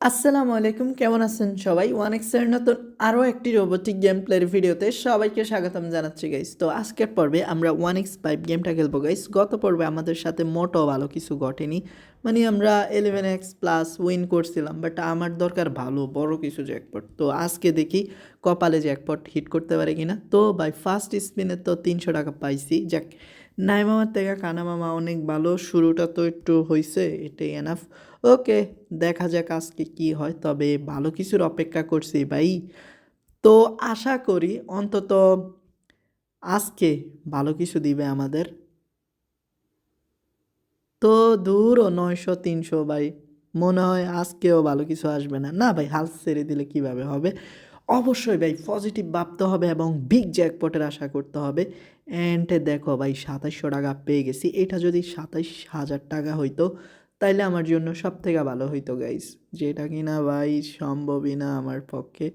আসসালামু আলাইকুম, কেমন আছেন সবাই? ওয়ান এক্সের নতুন আরও একটি রোবোটিক গেম প্লের ভিডিওতে সবাইকে স্বাগতম জানাচ্ছি গাইস তো আজকের পর্বে আমরা ওয়ান এক্স ফাইভ গেমটা খেলব গাইস গত পর্বে আমাদের সাথে মোটো ভালো কিছু ঘটেনি। মানে আমরা ইলেভেন এক্স প্লাস উইন করছিলাম বাট আমার দরকার ভালো, বড় কিছু জ্যাকপট তো আজকে দেখি কপালে জ্যাকপট হিট করতে পারে কি না তো বাই ফার্স্ট স্পিনে তো তিনশো টাকা পাইছি। যাক নাই মামার থেকে কানা মামা অনেক ভালো। শুরুটা তো একটু হয়েছে এটাই এনাফ ওকে, দেখা যাক আজকে কি হয়। তবে ভালো কিছুর অপেক্ষা করছি ভাই। তো আশা করি অন্তত আজকে ভালো কিছু দিবে আমাদের। তো দূর ও নয়শো, তিনশো ভাই। মনে হয় আজকেও ভালো কিছু আসবে না। না ভাই, হাল ছেড়ে দিলে কীভাবে হবে? অবশ্যই ভাই পজিটিভ ভাবতে হবে এবং বিগ জ্যাকপটের আশা করতে হবে। অ্যান্ড দেখো ভাই, সাতাইশশো টাকা পেয়ে গেছি। এটা যদি সাতাইশ হাজার টাকা হইতো তাইলে আমার জন্য সব থেকে ভালো হইতো গাইস যেটা কিনা ভাই সম্ভবই না আমার পক্ষে।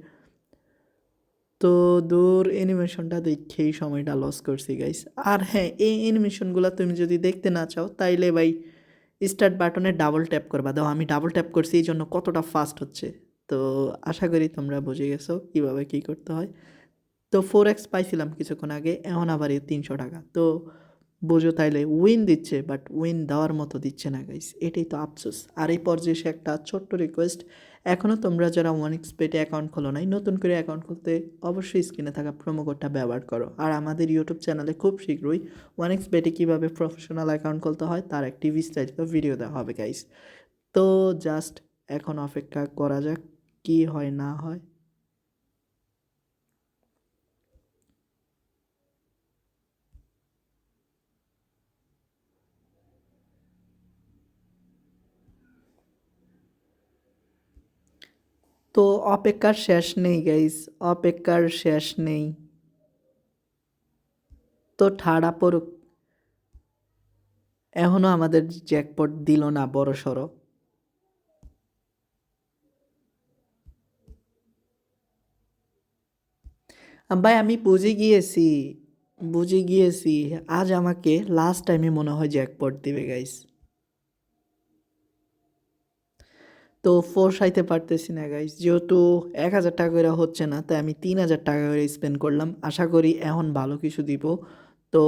তো দূর অ্যানিমেশনটা দেখেই সময়টা লস করছি গাইস আর হ্যাঁ এই অ্যানিমেশনগুলো তুমি যদি দেখতে না চাও, তাইলে ভাই স্টার্ট বাটনে ডাবল ট্যাপ করবা। দাও আমি ডাবল ট্যাপ করছি এই জন্য কতটা ফাস্ট হচ্ছে। তো আশা করি তোমরা বুঝে গেছো কীভাবে কী করতে হয়। তো ফোর এক্স পাইছিলাম কিছুক্ষণ আগে, এখন আবার এই তিনশো টাকা। তো বোঝো তাইলে উইন দিচ্ছে বাট উইন দেওয়ার মতো দিচ্ছে না গাইস এটাই তো আফসোস। আর এই পর্যায়ে সে একটা ছোট্ট রিকোয়েস্ট এখনও তোমরা যারা ওয়ান এক্স পেটে অ্যাকাউন্ট খোলো নাই, নতুন করে অ্যাকাউন্ট খুলতে অবশ্যই স্ক্রিনে থাকা কোডটা ব্যবহার করো। আর আমাদের ইউটিউব চ্যানেলে খুব শীঘ্রই ওয়ান এক্স পেটে কীভাবে প্রফেশনাল অ্যাকাউন্ট খুলতে হয়, তার একটি বিস্তারিত ভিডিও দেওয়া হবে গাইস তো জাস্ট এখন অপেক্ষা করা যাক, কী হয়, না হয়। তো অপেক্ষার শেষ নেই গাইস অপেক্ষার শেষ নেই। তো ঠাড়া পড়ুক। এখনও আমাদের জ্যাকপট দিল না, বড় সড়ো। ভাই, আমি বুঝে গিয়েছি বুঝে গিয়েছি। আজ আমাকে লাস্ট টাইমে মনে হয় জ্যাকপট দিবে গাইস তো আইতে পারতেছি না গাইস যেহেতু এক হাজার টাকা করে হচ্ছে না, তাই আমি তিন হাজার টাকা করে স্পেন্ড করলাম। আশা করি এখন ভালো কিছু দিব। তো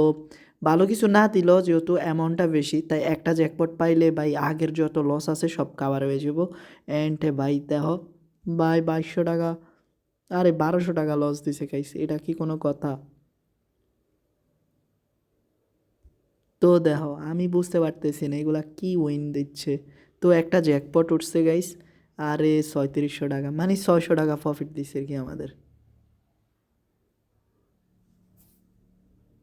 ভালো কিছু না দিল, যেহেতু অ্যামাউন্টটা বেশি, তাই একটা জ্যাকপট পাইলে ভাই আগের যত লস আছে সব কাভার হয়ে যাব অ্যান্ড ভাই দেহ ভাই বাইশশো টাকা, আরে বারোশো টাকা লস দিছে গাইস এটা কি কোনো কথা? তো দেখো, আমি বুঝতে পারতেছি না, এগুলা কি উইন দিচ্ছে? তো একটা জ্যাকপট উঠছে গাইস আরে ছয়ত্রিশশো টাকা মানে ছয়শো টাকা প্রফিট দিচ্ছে কি আমাদের।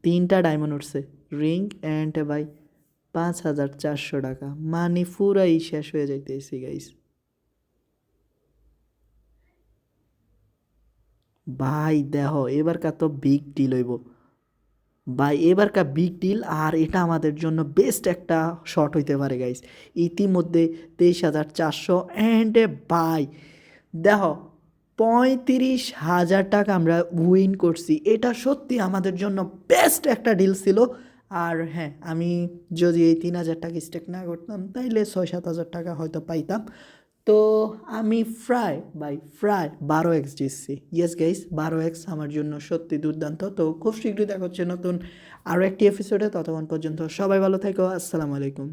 তিনটা ডায়মন্ড উঠছে রিং অ্যান্ড ভাই পাঁচ হাজার চারশো টাকা মানে পুরাই শেষ হয়ে যাইতেছি গাইস ভাই দেহ এবারকার তো বিগ ডিল হইব। ভাই এবারকার বিগ ডিল আর এটা আমাদের জন্য বেস্ট একটা শট হইতে পারে গাইস ইতিমধ্যে তেইশ হাজার চারশো অ্যান্ড এ বাই দেহ পঁয়ত্রিশ হাজার টাকা আমরা উইন করছি। এটা সত্যি আমাদের জন্য বেস্ট একটা ডিল ছিল। আর হ্যাঁ আমি যদি এই তিন হাজার টাকা স্টেক না করতাম, তাইলে ছয় সাত হাজার টাকা হয়তো পাইতাম। তো আমি ফ্রাই বাই ফ্রাই বারো এক্স জিতছি ইয়েস গাইস বারো এক্স আমার জন্য সত্যি দুর্দান্ত। তো খুব শীঘ্রই দেখা হচ্ছে নতুন আরও একটি এপিসোডে ততক্ষণ পর্যন্ত সবাই ভালো থেকো। আসসালামু আলাইকুম।